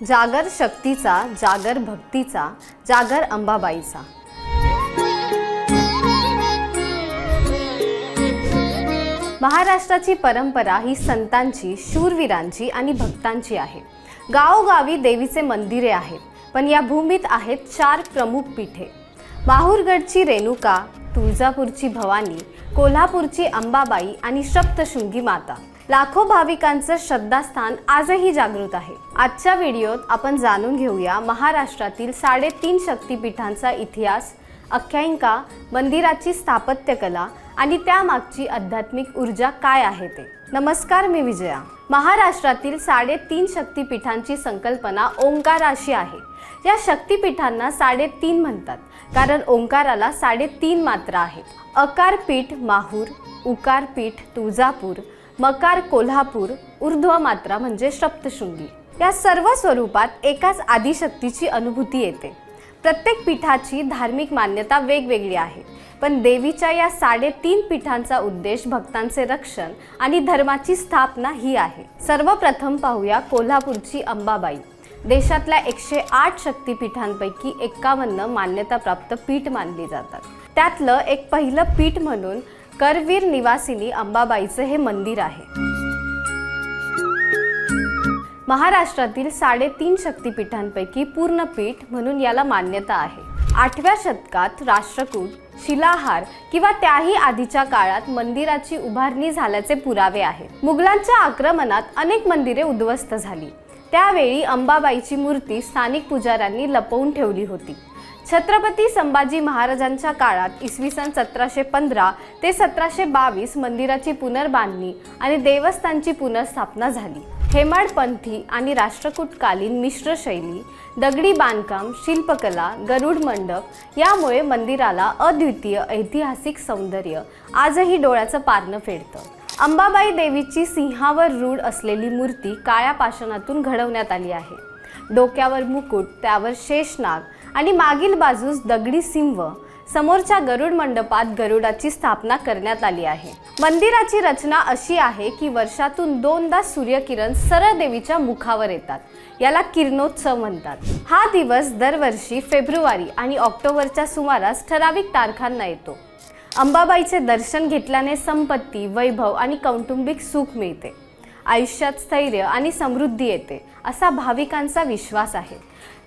जागर शक्तीचा जागर भक्तीचा जागर अंबाबाईचा. महाराष्ट्राची परंपरा ही संतांची शूरवीरांची आणि भक्तांची आहे. गावोगावी देवीचे मंदिरे आहेत पण या भूमीत आहेत चार प्रमुख पीठे. माहूरगडची रेणुका तुळजापूरची भवानी कोल्हापूरची अंबाबाई आणि सप्तशृंगी माता. लाखो भाविकांचं श्रद्धास्थान आजही जागृत आहे. आजच्या व्हिडिओत आपण जाणून घेऊया महाराष्ट्रातील साडेतीन शक्तीपीठांचा इतिहास अख्यायिका मंदिराची स्थापत्यकला आणि त्यामागची आध्यात्मिक ऊर्जा काय आहे ते. नमस्कार मी विजया. महाराष्ट्रातील साडेतीन शक्तीपीठांची संकल्पना ओंकाराशी आहे. या शक्तीपीठांना साडेतीन म्हणतात कारण ओंकाराला साडेतीन मात्रा आहेत. अकारपीठ माहूर उकारपीठ तुळजापूर मकार कोल्हापूर ऊर्ध्व मात्रा म्हणजे सप्तशृंगी. या सर्व स्वरूपात एकाच आदिशक्तीची अनुभूती येते. प्रत्येक पीठाची धार्मिक मान्यता वेगवेगळी आहे. पण देवीच्या या साडेतीन पीठांचा उद्देश भक्तांचे रक्षण आणि धर्माची स्थापना ही आहे. सर्वप्रथम पाहूया कोल्हापूरची अंबाबाई. देशातल्या एकशे आठ शक्तीपीठांपैकी एक्कावन्न मान्यताप्राप्त पीठ मानली जातात. त्यातलं एक पहिलं पीठ म्हणून करवीर निवासिनी अंबाबाईचं हे मंदिर आहे. महाराष्ट्रातील साडेतीन शक्तिपीठांपैकी पूर्णपीठ म्हणून याला मान्यता आहे. आठव्या शतकात राष्ट्रकूट शिलाहार किंवा त्याही आधीच्या काळात मंदिराची उभारणी झाल्याचे पुरावे आहेत. मुघलांच्या आक्रमणात अनेक मंदिरे उद्ध्वस्त झाली. त्यावेळी अंबाबाईची मूर्ती स्थानिक पुजाऱ्यांनी लपवून ठेवली होती. छत्रपती संभाजी महाराजांच्या काळात इसवी सन सतराशे पंधरा ते सतराशे बावीस मंदिराची पुनर्बांधणी आणि देवस्थानची पुनर्स्थापना झाली. हेमाडपंथी आणि राष्ट्रकूटकालीन मिश्र शैली दगडी बांधकाम शिल्पकला गरुड मंडप यामुळे मंदिराला अद्वितीय ऐतिहासिक सौंदर्य आजही डोळ्याचं पारणं फेडतं. अंबाबाई देवीची सिंहावर रूढ असलेली मूर्ती काळ्या पाषाणातून घडवण्यात आली आहे. डोक्यावर मुकुट त्यावर शेषनाग आणि मागील बाजूस दगडी सिंह समोरच्या गरुड मंडपात गरुडाची स्थापना करण्यात आली आहे. मंदिराची रचना अशी आहे की वर्षातून दोनदा सूर्यकिरण सरळ देवीच्या मुखावर येतात. याला किरणोत्सव म्हणतात. हा दिवस दरवर्षी फेब्रुवारी आणि ऑक्टोबरच्या सुमारास ठराविक तारखांना येतो. अंबाबाईचे दर्शन घेतल्याने संपत्ती वैभव आणि कौटुंबिक सुख मिळते. आयुष्यात स्थैर्य आणि समृद्धी येते असा भाविकांचा विश्वास आहे.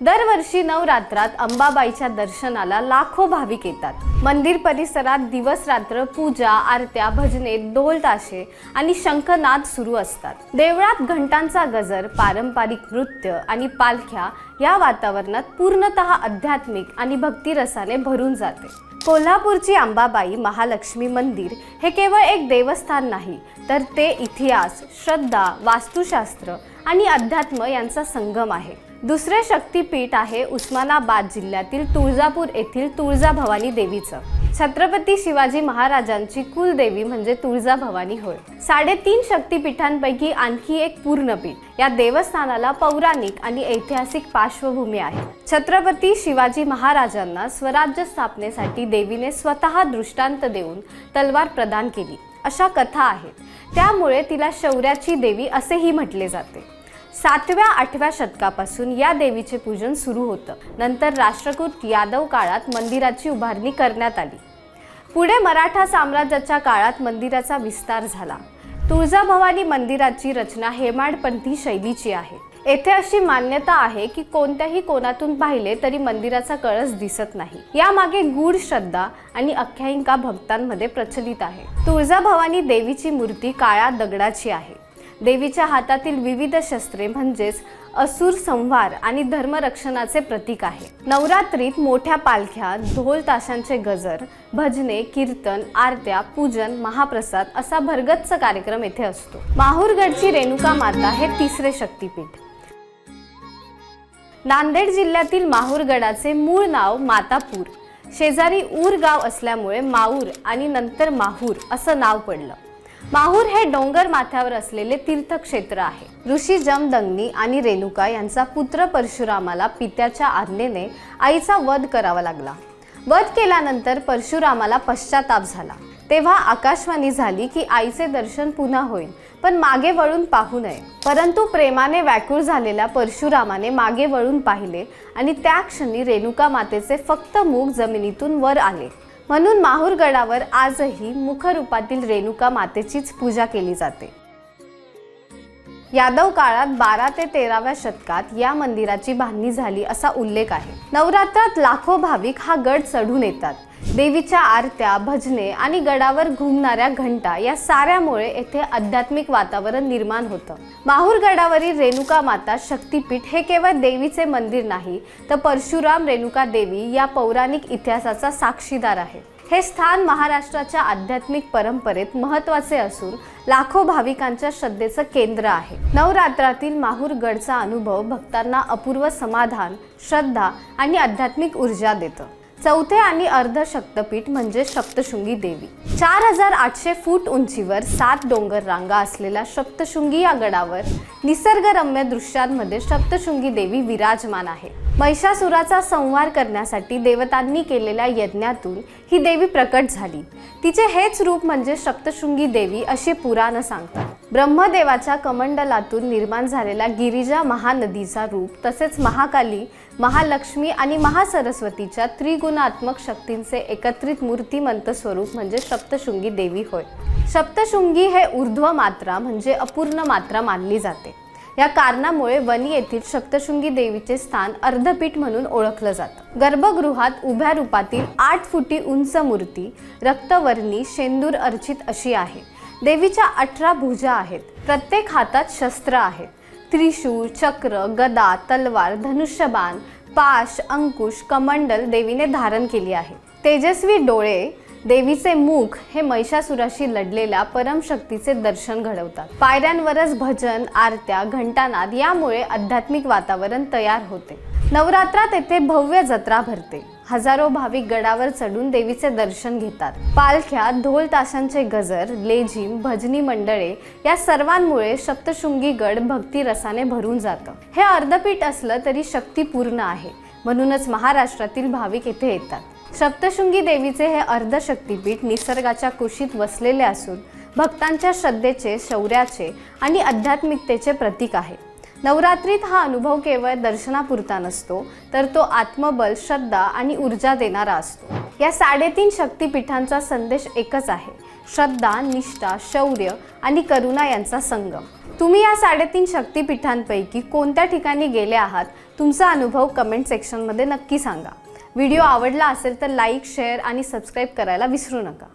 दरवर्षी नवरात्रात अंबाबाईच्या दर्शनाला लाखो भाविक येतात. मंदिर परिसरात दिवस रात्र पूजा आरत्या भजने ढोल ताशे आणि शंखनाद सुरू असतात. देवळात घंटांचा गजर पारंपरिक नृत्य आणि पालख्या या वातावरणात पूर्णतः आध्यात्मिक आणि भक्तिरसाने भरून जाते. कोल्हापूरची अंबाबाई महालक्ष्मी मंदिर हे केवळ एक देवस्थान नाही तर ते इतिहास श्रद्धा वास्तुशास्त्र आणि अध्यात्म यांचा संगम आहे. दुसरे शक्तिपीठ आहे उस्मानाबाद जिल्ह्यातील तुळजापूर येथील तुळजाभवानी देवीचं. छत्रपती शिवाजी महाराजांची कुलदेवी म्हणजे तुळजाभवानी होय. साडेतीन शक्तिपीठांपैकी आणखी एक पूर्णपीठ. या देवस्थानाला पौराणिक आणि ऐतिहासिक पार्श्वभूमी आहे. छत्रपती शिवाजी महाराजांना स्वराज्य स्थापनेसाठी देवीने स्वतः दृष्टांत देऊन तलवार प्रदान केली. अशा कथा आहेत. त्यामुळे तिला शौर्याची देवी असेही म्हटले जाते. सातव्या आठव्या शतकापासून या देवीचे पूजन सुरू होतं. नंतर राष्ट्रकूट यादव काळात मंदिराची उभारणी करण्यात आली. पुढे मराठा साम्राज्याच्या काळात मंदिराचा विस्तार झाला. तुळजाभवानी मंदिराची रचना हेमाडपंथी शैलीची आहे. येथे अशी मान्यता आहे की कोणत्याही कोणातून पाहिले तरी मंदिराचा कळस दिसत नाही. यामागे गूढ श्रद्धा आणि आख्यायिका भक्तांमध्ये प्रचलित आहे. तुळजाभवानी देवीची मूर्ती काळ्या दगडाची आहे. देवीच्या हातातील विविध शस्त्रे म्हणजेच असुर संहार आणि धर्मरक्षणाचे प्रतीक आहे. नवरात्रीत मोठ्या पालख्या ढोल ताशांचे गजर भजने कीर्तन आरत्या पूजन महाप्रसाद असा भरगच्च कार्यक्रम येथे असतो. माहूरगडची रेणुका माता हे तिसरे शक्तिपीठ. नांदेड जिल्ह्यातील माहूरगडाचे मूळ नाव मातापूर. शेजारी ऊर गाव असल्यामुळे माऊर आणि नंतर माहूर असं नाव पडलं. माहूर हे डोंगर माथ्यावर असलेले तीर्थक्षेत्र आहे. ऋषी जमदग्नी आणि रेणुका यांचा पुत्र परशुरामाला पित्याच्या आज्ञेने आईचा वध करावा लागला. वध केल्यानंतर परशुरामाला पश्चाताप झाला. तेव्हा आकाशवाणी झाली की आईचे दर्शन पुन्हा होईल पण मागे वळून पाहू नये. परंतु प्रेमाने व्याकुळ झालेल्या परशुरामाने मागे वळून पाहिले आणि त्या क्षणी रेणुका मातेचे फक्त मूग जमिनीतून वर आले. म्हणून माहूरगडावर आजही मुखरूपातील रेणुका मातेचीच पूजा केली जाते. यादव काळात बारा ते तेराव्या शतकात या मंदिराची बांधणी झाली असा उल्लेख आहे. नवरात्रात लाखो भाविक हा गड चढून येतात. देवीच्या आरत्या भजने आणि गडावर घुमणाऱ्या घंटा या साऱ्यामुळे येथे आध्यात्मिक वातावरण निर्माण होतं. माहूर गडावरील रेणुका माता शक्तीपीठ हे केवळ देवीचे मंदिर नाही तर परशुराम रेणुका देवी या पौराणिक इतिहासाचा साक्षीदार आहे. हे स्थान महाराष्ट्राच्या आध्यात्मिक परंपरेत महत्त्वाचे असून लाखो भाविकांच्या श्रद्धेचं केंद्र आहे. नवरात्रातील माहूर गडचा अनुभव भक्तांना अपूर्व समाधान श्रद्धा आणि आध्यात्मिक ऊर्जा देतं. चौथे आणि अर्ध शक्तपीठ म्हणजे सप्तशृंगी देवी. चार हजार आठशे फूट उंचीवर सात डोंगर रांगा असलेल्या सप्तशृंगी या गडावर निसर्गरम्य दृश्यांमध्ये सप्तशृंगी देवी विराजमान आहे. महिषासुराचा संहार करण्यासाठी देवतांनी केलेल्या यज्ञातून ही देवी प्रकट झाली. तिचे हेच रूप म्हणजे सप्तशृंगी देवी अशी पुराणं सांगतात. ब्रह्मदेवाच्या कमंडलातून निर्माण झालेला गिरिजा महानदीचा रूप तसेच महाकाली महालक्ष्मी आणि महासरस्वतीच्या त्रिगुणात्मक शक्तींचे एकत्रित मूर्तिमंत स्वरूप म्हणजे सप्तशृंगी देवी होय. सप्तशृंगी हे ऊर्ध्व मात्रा म्हणजे अपूर्ण मात्रा मानली जाते. या कारणामुळे वनी येथील सप्तशृंगी देवीचे स्थान अर्धपीठ म्हणून ओळखलं जातं. गर्भगृहात उभ्या रूपातील आठ फुटी उंच मूर्ती रक्तवर्णी शेंदूर अर्चित अशी आहे. देवीच्या अठरा भुजा आहेत. प्रत्येक हातात शस्त्र आहेत. त्रिशूळ चक्र गदा तलवार धनुष्यबाण पाश अंकुश कमंडल देवीने धारण केली आहे. तेजस्वी डोळे देवीचे मुख हे महिषासुराशी लढलेल्या परमशक्तीचे दर्शन घडवतात. पायऱ्यांवरच भजन आरत्या घंटानाद यामुळे आध्यात्मिक वातावरण तयार होते. नवरात्रात येथे भव्य जत्रा भरते. हजारो भाविक गडावर चढून देवीचे दर्शन घेतात. पालख्या ढोल ताशांचे गजर लेझिम भजनी मंडळे या सर्वांमुळे सप्तशृंगी गड भक्ती रसाने भरून जातं. हे अर्धपीठ असलं तरी शक्ती पूर्ण आहे. म्हणूनच महाराष्ट्रातील भाविक येथे येतात. सप्तशृंगी देवीचे हे अर्धशक्तीपीठ निसर्गाच्या कुशीत वसलेले असून भक्तांच्या श्रद्धेचे शौर्याचे आणि आध्यात्मिकतेचे प्रतीक आहे. नवरात्रीत हा अनुभव केवळ दर्शनापुरता नसतो तर तो आत्मबल श्रद्धा आणि ऊर्जा देणारा असतो. या साडेतीन शक्तिपीठांचा संदेश एकच आहे श्रद्धा निष्ठा शौर्य आणि करुणा यांचा संगम. तुम्ही या साडेतीन शक्तिपीठांपैकी कोणत्या ठिकाणी गेले आहात तुमचा अनुभव कमेंट सेक्शनमध्ये नक्की सांगा. व्हिडिओ आवडला असेल तर लाईक शेअर आणि सबस्क्राईब करायला विसरू नका.